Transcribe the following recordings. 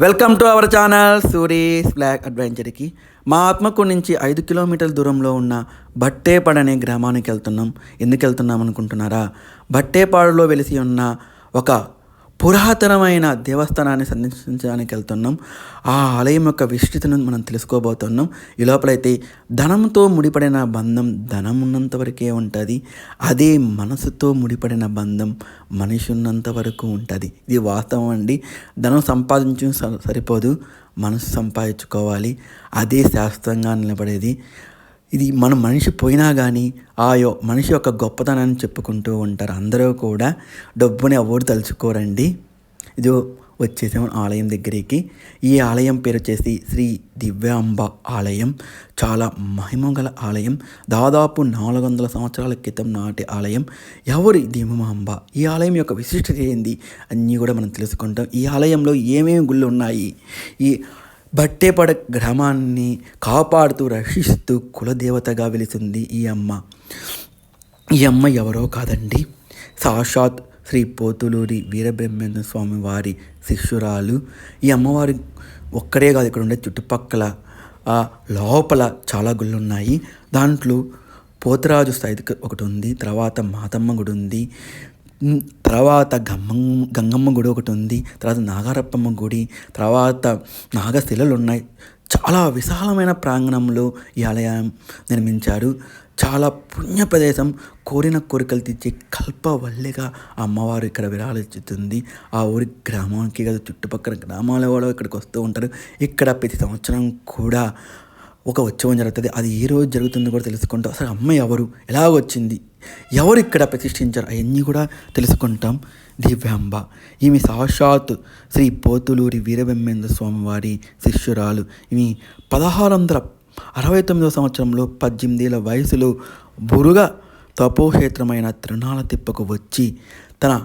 Welcome to our channel Suri's block అడ్వెంచర్కి మా ఆత్మకు నుంచి ఐదు కిలోమీటర్ల దూరంలో ఉన్న భట్టేపాడ్ అనే గ్రామానికి వెళ్తున్నాం. ఎందుకు వెళ్తున్నాం అనుకుంటున్నారా? భట్టేపాడులో వెలిసి ఉన్న ఒక పురాతనమైన దేవస్థానాన్ని సందర్శించడానికి వెళ్తున్నాం. ఆ ఆలయం యొక్క విస్తృతను మనం తెలుసుకోబోతున్నాం. ఈ లోపలైతే ధనంతో ముడిపడిన బంధం ధనం ఉన్నంత వరకే ఉంటుంది. అదే మనసుతో ముడిపడిన బంధం మనిషి ఉన్నంత వరకు ఉంటుంది. ఇది వాస్తవం అండి. ధనం సంపాదించడం సరిపోదు. మనసు సంపాదించుకోవాలి. అదే శాశ్వతంగా నిలబడేది. ఇది మన మనిషి పోయినా కానీ ఆ యో మనిషి యొక్క గొప్పతనాన్ని చెప్పుకుంటూ ఉంటారు. అందరూ కూడా డబ్బుని ఎవరు తలుచుకోరండి? ఇది వచ్చేసాము ఆలయం దగ్గరికి. ఈ ఆలయం పేరు వచ్చేసి శ్రీ దివ్యాంబ ఆలయం. చాలా మహిమగల ఆలయం. దాదాపు నాలుగు వందల సంవత్సరాల క్రితం నాటి ఆలయం. ఎవరి దివ్యాంబ? ఈ ఆలయం యొక్క విశిష్టత ఏంది? అన్నీ కూడా మనం తెలుసుకుంటాం. ఈ ఆలయంలో ఏమేమి గుళ్ళు ఉన్నాయి? ఈ బట్టేపడ గ్రామాన్ని కాపాడుతూ రక్షిస్తూ కులదేవతగా వెలిసింది ఈ అమ్మ. ఈ అమ్మ ఎవరో కాదండి. సాక్షాత్ శ్రీ పోతులూరి వీరబ్రహ్మేంద్ర స్వామి వారి శిష్యురాలు. ఈ అమ్మవారి ఒక్కడే కాదు ఇక్కడ ఉండే చుట్టుపక్కల లోపల చాలా గుళ్ళు ఉన్నాయి దాంట్లో పోతరాజు స్థాయి ఒకటి ఉంది తర్వాత మాతమ్మ గుడి ఉంది. తర్వాత గమ్మమ్మ గంగమ్మ గుడి ఒకటి ఉంది తర్వాత నాగారప్పమ్మ గుడి తర్వాత నాగశిలలు ఉన్నాయి చాలా విశాలమైన ప్రాంగణంలో ఈ ఆలయం నిర్మించారు. చాలా పుణ్య ప్రదేశం. కోరిన కోరికలు తీర్చే కల్పవల్లిగా అమ్మవారు ఇక్కడ విరాళిస్తుంది ఆ ఊరి గ్రామానికి కదా చుట్టుపక్కల గ్రామాల వాళ్ళు ఇక్కడికి వస్తూ ఉంటారు. ఇక్కడ ప్రతి సంవత్సరం కూడా ఒక ఉత్సవం జరుగుతుంది. అది ఏ రోజు జరుగుతుందో కూడా తెలుసుకుంటాం. అసలు అమ్మ ఎవరు? ఎలా వచ్చింది? ఎవరు ఇక్కడ ప్రతిష్ఠించారు? అవన్నీ కూడా తెలుసుకుంటాం. దివ్యాంబ. ఈమె సాక్షాత్ శ్రీ పోతులూరి వీరబెమ్మేంద్ర స్వామివారి శిష్యురాలు. ఈమె పదహారు వందల అరవై తొమ్మిదవ సంవత్సరంలో పద్దెనిమిదేళ్ళ వయసులో బురుగ తపోక్షేత్రమైన తిరునాల తిప్పకు వచ్చి తన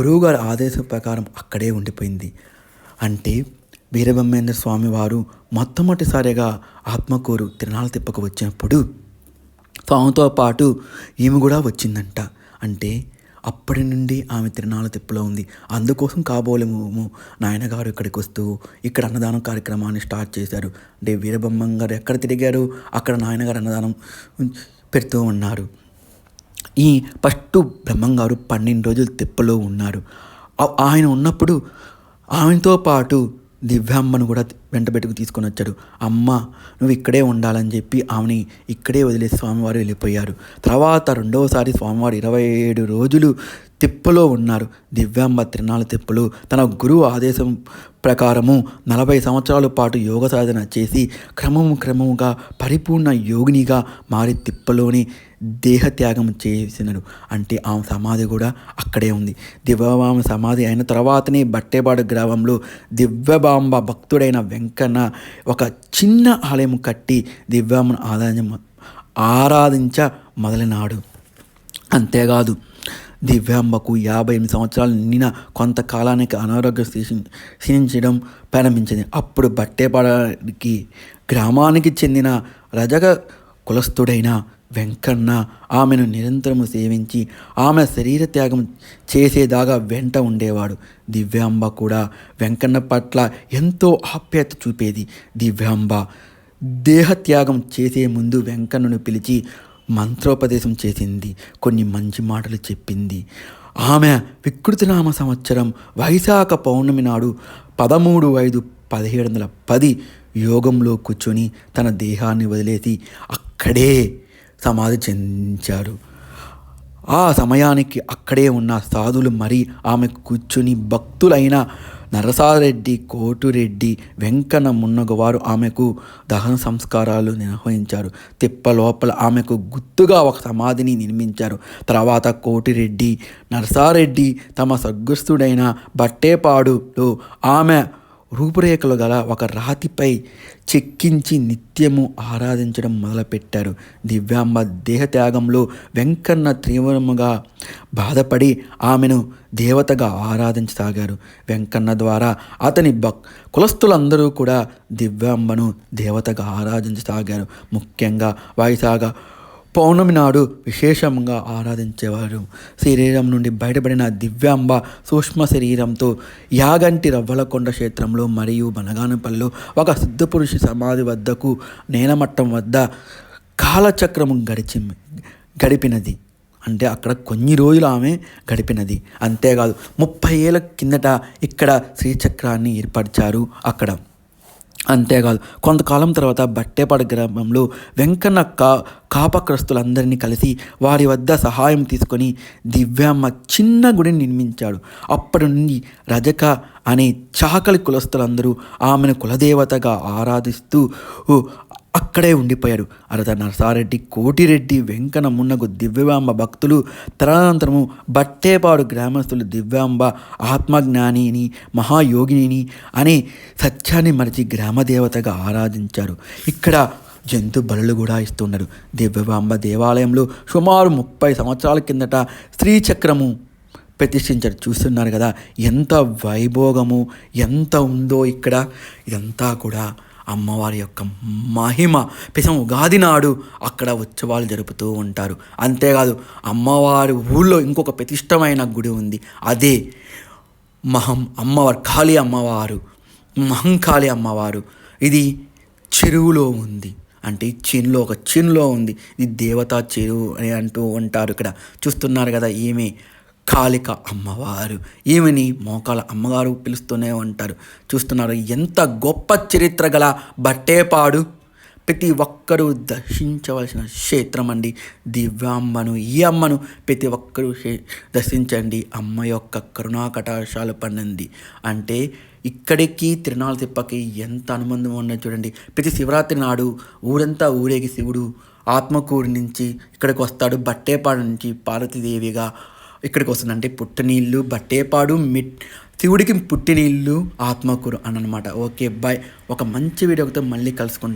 గురువుగారి ఆదేశం ప్రకారం అక్కడే ఉండిపోయింది. అంటే వీరబ్రహ్మేంద్ర స్వామి వారు మొట్టమొదటిసారిగా ఆత్మకూరు తిరణాల తిప్పకు వచ్చినప్పుడు తాముతో పాటు ఈమె కూడా వచ్చిందంట. అంటే అప్పటి నుండి ఆమె తిరణాల తిప్పులో ఉంది. అందుకోసం కాబోలేము నాయనగారు ఇక్కడికి వస్తూ ఇక్కడ అన్నదానం కార్యక్రమాన్ని స్టార్ట్ చేశారు. అంటే వీరబ్రహ్మం గారు ఎక్కడ తిరిగారు? అక్కడ నాయనగారు అన్నదానం పెడుతూ ఉన్నారు. ఈ ఫస్ట్ బ్రహ్మంగారు పన్నెండు రోజులు తిప్పలో ఉన్నారు. ఆయన ఉన్నప్పుడు ఆమెతో పాటు దివ్యామ్మను కూడా వెంటబెట్టుకు తీసుకొని వచ్చాడు. అమ్మ నువ్వు ఇక్కడే ఉండాలని చెప్పి ఆమెని ఇక్కడే వదిలేసి స్వామివారు వెళ్ళిపోయారు. తర్వాత రెండవసారి స్వామివారు ఇరవై ఏడు రోజులు తిప్పలో ఉన్నారు. దివ్యాంబ తిరునాళ్ళ తిప్పలు. తన గురువు ఆదేశం ప్రకారము నలభై సంవత్సరాల పాటు యోగ సాధన చేసి క్రమము క్రమముగా పరిపూర్ణ యోగినిగా మారి తిప్పలోని దేహత్యాగం చేసినడు. అంటే ఆమె సమాధి కూడా అక్కడే ఉంది. దివ్యబామ సమాధి అయిన తర్వాతనే బట్టేపాడు గ్రామంలో దివ్యబాంబ భక్తుడైన వెంకన్న ఒక చిన్న ఆలయం కట్టి దివ్యామ్మను ఆదాయం ఆరాధించ మొదలైనాడు. అంతేకాదు దివ్యాంబకు యాభై ఎనిమిది సంవత్సరాలు నిండిన కొంతకాలానికి అనారోగ్య క్షీణించడం ప్రారంభించింది. అప్పుడు బట్టేపాడికి గ్రామానికి చెందిన రజక కులస్థుడైన వెంకన్న ఆమెను నిరంతరము సేవించి ఆమె శరీర త్యాగం చేసేదాగా వెంట ఉండేవాడు. దివ్యాంబ కూడా వెంకన్న పట్ల ఎంతో ఆప్యాయత చూపేది. దివ్యాంబ దేహత్యాగం చేసే ముందు వెంకన్నను పిలిచి మంత్రోపదేశం చేసింది కొన్ని మంచి మాటలు చెప్పింది. ఆమె వికృతినామ సంవత్సరం వైశాఖ పౌర్ణమి నాడు పదమూడు ఐదు పదిహేడు వందల పది యోగంలో కూర్చొని తన దేహాన్ని వదిలేసి అక్కడే సమాధి చెందించారు. ఆ సమయానికి అక్కడే ఉన్న సాధులు మరి ఆమె కూర్చుని భక్తులైన నరసారెడ్డి కోటురెడ్డి వెంకన్న మున్నగవారు ఆమెకు దహన సంస్కారాలు నిర్వహించారు. తిప్ప లోపల ఆమెకు గుర్తుగా ఒక సమాధిని నిర్మించారు. తర్వాత కోటిరెడ్డి నరసారెడ్డి తమ సగ్గుస్తుడైన బట్టేపాడులో ఆమె రూపురేఖలు గల ఒక రాతిపై చెక్కించి నిత్యము ఆరాధించడం మొదలుపెట్టారు. దివ్యాంబ దేహత్యాగంలో వెంకన్న తీవ్రముగా బాధపడి ఆమెను దేవతగా ఆరాధించసాగారు. వెంకన్న ద్వారా అతని భక్ కులస్తులందరూ కూడా దివ్యాంబను దేవతగా ఆరాధించసాగారు. ముఖ్యంగా వైశాఖ పౌర్ణమి నాడు విశేషంగా ఆరాధించేవారు. శరీరం నుండి బయటపడిన దివ్యాంబ సూక్ష్మ శరీరంతో యాగంటి రవ్వలకొండ క్షేత్రంలో మరియు బనగానపల్లిలో ఒక సిద్ధపురుషి సమాధి వద్దకు నేలమట్టం వద్ద కాలచక్రము గడిచి గడిపినది. అంటే అక్కడ కొన్ని రోజులు ఆమె గడిపినది. అంతేకాదు ముప్పై ఏళ్ళ కిందట ఇక్కడ శ్రీచక్రాన్ని ఏర్పరిచారు అక్కడ. అంతేకాదు కొంతకాలం తర్వాత బట్టేపాడు గ్రామంలో వెంకన్న కా కాపక్రస్తులందరినీ కలిసి వారి వద్ద సహాయం తీసుకొని దివ్యమ్మ చిన్న గుడిని నిర్మించాడు. అప్పటి నుండి రజక అనే చాకలి కులస్తులందరూ ఆమెను కులదేవతగా ఆరాధిస్తూ అక్కడే ఉండిపోయాడు. అరత నరసారెడ్డి కోటిరెడ్డి వెంకన్న మున్నగు దివ్యాంబ భక్తులు తదనంతరము బట్టేపాడు గ్రామస్తులు దివ్యాంబ ఆత్మజ్ఞానిని మహాయోగిని అనే సత్యాన్ని మరిచి గ్రామదేవతగా ఆరాధించారు. ఇక్కడ జంతు బలులు కూడా ఇస్తున్నారు దివ్యవాంబ దేవాలయంలో సుమారు ముప్పై సంవత్సరాల కిందట శ్రీచక్రము ప్రతిష్ఠించారు. చూస్తున్నారు కదా ఎంత వైభోగము ఎంత ఉందో ఇక్కడ ఇదంతా కూడా అమ్మవారి యొక్క మహిమ పిసం ఉగాది నాడు అక్కడ ఉత్సవాలు జరుపుతూ ఉంటారు. అంతేకాదు అమ్మవారి ఊళ్ళో ఇంకొక ప్రతిష్టమైన గుడి ఉంది. అదే మహం అమ్మవారు కాళీ అమ్మవారు మహంకాళి అమ్మవారు. ఇది చెరువులో ఉంది. అంటే చేనులో ఒక చేనులో ఉంది. ఇది దేవతా చెరువు అని అంటూ ఉంటారు ఇక్కడ. చూస్తున్నారు కదా ఈమె కాళిక అమ్మవారు. ఈమెని మోకాల అమ్మగారు పిలుస్తూనే ఉంటారు. చూస్తున్నారు ఎంత గొప్ప చరిత్ర గల బట్టేపాడు. ప్రతి ఒక్కరూ దర్శించవలసిన క్షేత్రం అండి దివ్యాంబను ఈ అమ్మను ప్రతి ఒక్కరూ దర్శించండి. అమ్మ యొక్క కరుణా కటాక్షాలు పండింది అంటే ఇక్కడికి తిరునాళ్ళ తిప్పకి ఎంత అనుబంధం ఉన్నది చూడండి. ప్రతి శివరాత్రి నాడు ఊరంతా ఊరేగి శివుడు ఆత్మకూరు నుంచి ఇక్కడికి వస్తాడు. బట్టేపాడు నుంచి పార్వతీదేవిగా ఇక్కడికి వస్తుందంటే పుట్టనీళ్ళు బట్టేపాడు మిట్ శివుడికి పుట్టినీళ్ళు ఆత్మకూరు అని అనమాట ఓకే బాయ్ ఒక మంచి వీడియోతో మళ్ళీ కలుసుకుంటాం